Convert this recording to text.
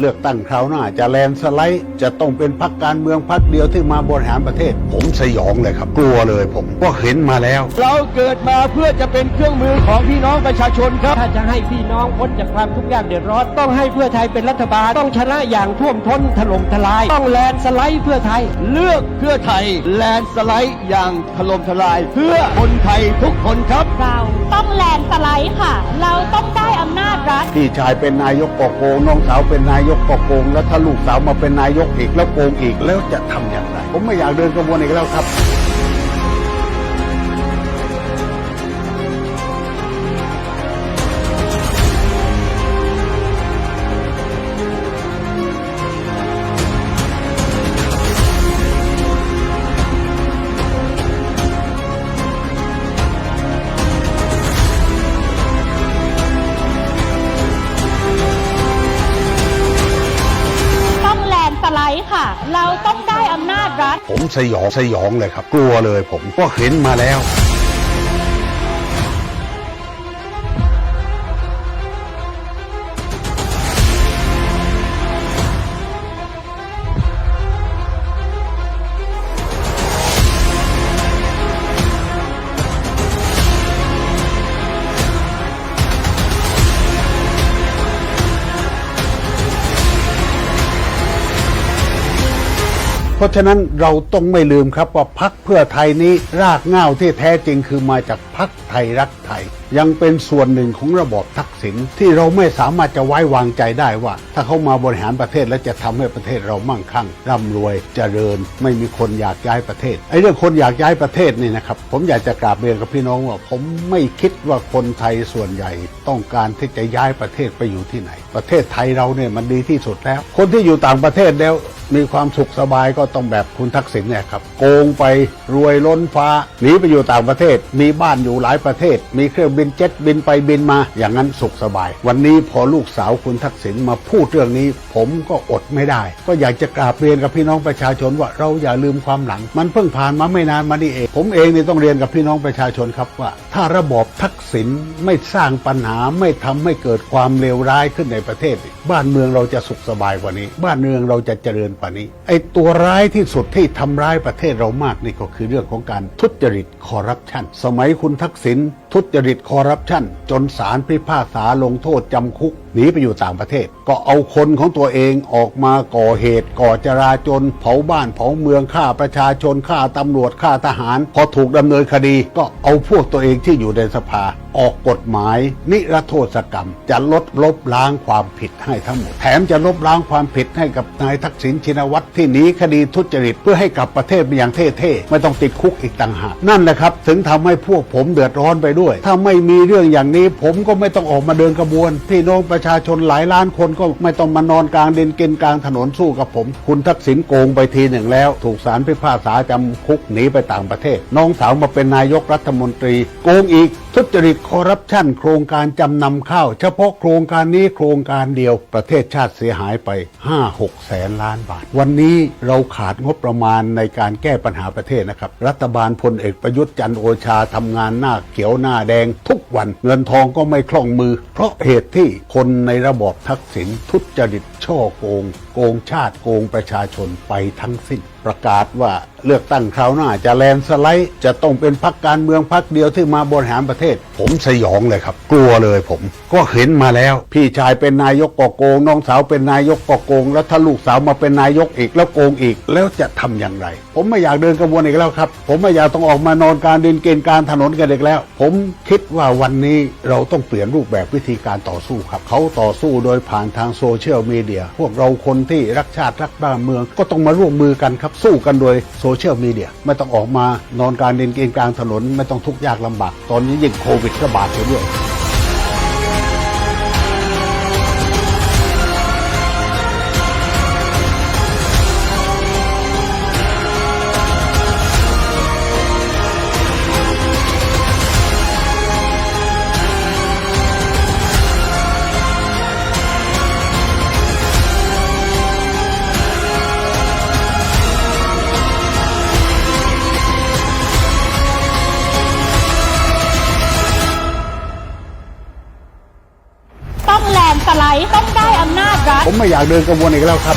เลือกตั้งคราวหน้า จะแลนด์สไลด์ จะต้องเป็นพรรคการเมืองพรรคเดียวที่มาบริหารประเทศ ผมสยองเลยครับ กลัวเลยผมก็เห็นมาแล้ว เราเกิดมาเพื่อจะเป็นเครื่องมือของพี่น้องประชาชนครับ ถ้าจะให้พี่น้องพ้นจากความทุกข์ยากเดือดร้อนต้องให้เพื่อไทยเป็นรัฐบาลต้องชนะอย่างท่วมท้นถล่มทลาย ต้องแลนด์สไลด์เพื่อไทย เลือกเพื่อไทย แลนด์สไลด์อย่างถล่มทลาย เพื่อคนไทยทุกคนครับเราต้องแลนด์สไลด์ค่ะ เราต้องได้อำนาจรัฐ พี่ชายเป็นนายกก็โกงน้องสาวเป็นนายกก็โกง แล้วถ้าลูกสาวมาเป็นนายกอีกแล้วโกงอีกแล้วจะทำอย่างไร ผมไม่อยากเดินกระบวนอีกแล้วครับ ผมสยองสยองเลยครับ กลัวเลยผมก็เห็นมาแล้ว เพราะฉะนั้นเราต้องไม่ลืมครับว่าพักเพื่อไทยนี้รากเหง้าที่แท้จริงคือมาจากพักไทยรักไทย ยังเป็นส่วนหนึ่งของระบอบทักษิณที่เราไม่สามารถจะไว้วางใจได้ว่า ถ้าเขามาบริหารประเทศแล้วจะทำให้ประเทศเรามั่งคั่งร่ำรวยเจริญ ไม่มีคนอยากย้ายประเทศไอ้เรื่องคนอยากย้ายประเทศนี่นะครับผมอยากจะกราบเรียนกับพี่น้องว่า ผมไม่คิดว่าคนไทยส่วนใหญ่ ต้องการที่จะย้ายประเทศไปอยู่ที่ไหน ประเทศไทยเราเนี่ยมันดีที่สุดแล้ว คนที่อยู่ต่างประเทศแล้ว มีความสุขสบายก็ต้องแบบคุณทักษิณเนี่ยครับโกงไปรวยล้นฟ้าหนีไปอยู่ต่างประเทศ มีบ้านอยู่หลายประเทศ มีเครื่องบินเจ็ตบินไปบินมา อย่างนั้นสุขสบาย วันนี้พอลูกสาวคุณทักษิณมาพูดเรื่องนี้ ผมก็อดไม่ได้ ก็อยากจะกราบเรียนกับพี่น้องประชาชนว่าเราอย่าลืมความหลัง มันเพิ่งผ่านมาไม่นานมานี่เอง ผมเองนี่ต้องเรียนกับพี่น้องประชาชนครับว่า ถ้าระบอบทักษิณไม่สร้างปัญหาไม่ทำให้เกิดความเลวร้ายขึ้นในประเทศ บ้านเมืองเราจะสุขสบายกว่านี้ บ้านเมืองเราจะเจริญป่านี้ ไอ้ตัวร้ายที่สุดที่ทำร้ายประเทศเรามากนี่ก็คือเรื่องของการทุจริตคอร์รัปชันสมัยคุณทักษิณทุจริตคอร์รัปชันจนศาลพิพากษาลงโทษจำคุกหนีไปอยู่ต่างประเทศ ก็เอาคนของตัวเองออกมาก่อเหตุ ก่อจราจนเผาบ้านเผาเมืองฆ่าประชาชนฆ่าตำรวจฆ่าทหาร พอถูกดำเนินคดี ก็เอาพวกตัวเองที่อยู่ในสภา ออกกฎหมาย นิรโทษกรรม จะลดลบล้างความผิดให้ทั้งหมด แถมจะลบล้างความผิดให้กับนายทักษิณชินวัตรที่หนีคดีทุจริตเพื่อให้กลับประเทศไปอย่างเท่ๆไม่ต้องติดคุกอีกต่างหากนั่นแหละครับ ถึงทำให้พวกผมเดือดร้อนไปด้วย ถ้าไม่มีเรื่องอย่างนี้ ผมก็ไม่ต้องออกมาเดินกระบวนพี่น้องประชาชนหลายล้านคนก็ไม่ต้องมานอนกลางดินกินกลางถนนสู้กับผม คุณทักษิณโกงไปทีหนึ่งแล้ว ถูกศาลพิพากษาจำคุกหนีไปต่างประเทศ น้องสาวมาเป็นนายกรัฐมนตรี โกงอีกทุจริตคอร์รัปชันโครงการจำนำข้าว เฉพาะโครงการนี้โครงการเดียวประเทศชาติเสียหายไป 5-6 แสนล้านบาท วันนี้เราขาดงบประมาณในการแก้ปัญหาประเทศนะครับ รัฐบาลพลเอกประยุทธ์จันโอชาทำงานหน้าเขียวหน้าแดงทุกวัน เงินทองก็ไม่คล่องมือ เพราะเหตุที่คนในระบอบทักษิณทุจริตช่อโกง โกงชาติโกงประชาชนไปทั้งสิ้น ประกาศว่าเลือกตั้งคราวหน้าจะแลนสไลด์ จะต้องเป็นพรรคการเมืองพรรคเดียวที่มาบริหารประเทศ ผมสยองเลยครับ กลัวเลยผม ก็เห็นมาแล้ว พี่ชายเป็นนายกก็โกง น้องสาวเป็นนายกก็โกง แล้วถ้าลูกสาวมาเป็นนายกอีกแล้วโกงอีกแล้วจะทำอย่างไร ผมไม่อยากเดินกระบวนอีกแล้วครับ ผมไม่อยากต้องออกมานอนการดินเกณฑ์การถนนกันอีกแล้ว ผมคิดว่าวันนี้เราต้องเปลี่ยนรูปแบบวิธีการต่อสู้ครับ เขาต่อสู้โดยผ่านทางโซเชียลมีเดียพวกเราคนที่รักชาติรักบ้านเมือง ก็ต้องมาร่วมมือกันครับ สู้กันโดยโซเชียลมีเดียไม่ต้องออกมานอนการเดินเกณฑ์กลางถนน ไม่ต้องทุกข์ยากลำบาก ตอนนี้ยิ่งโควิดระบาดไปด้วย ต้องได้อำนาจรัฐผมไม่อยากเดินกระบวนอีกแล้วครับ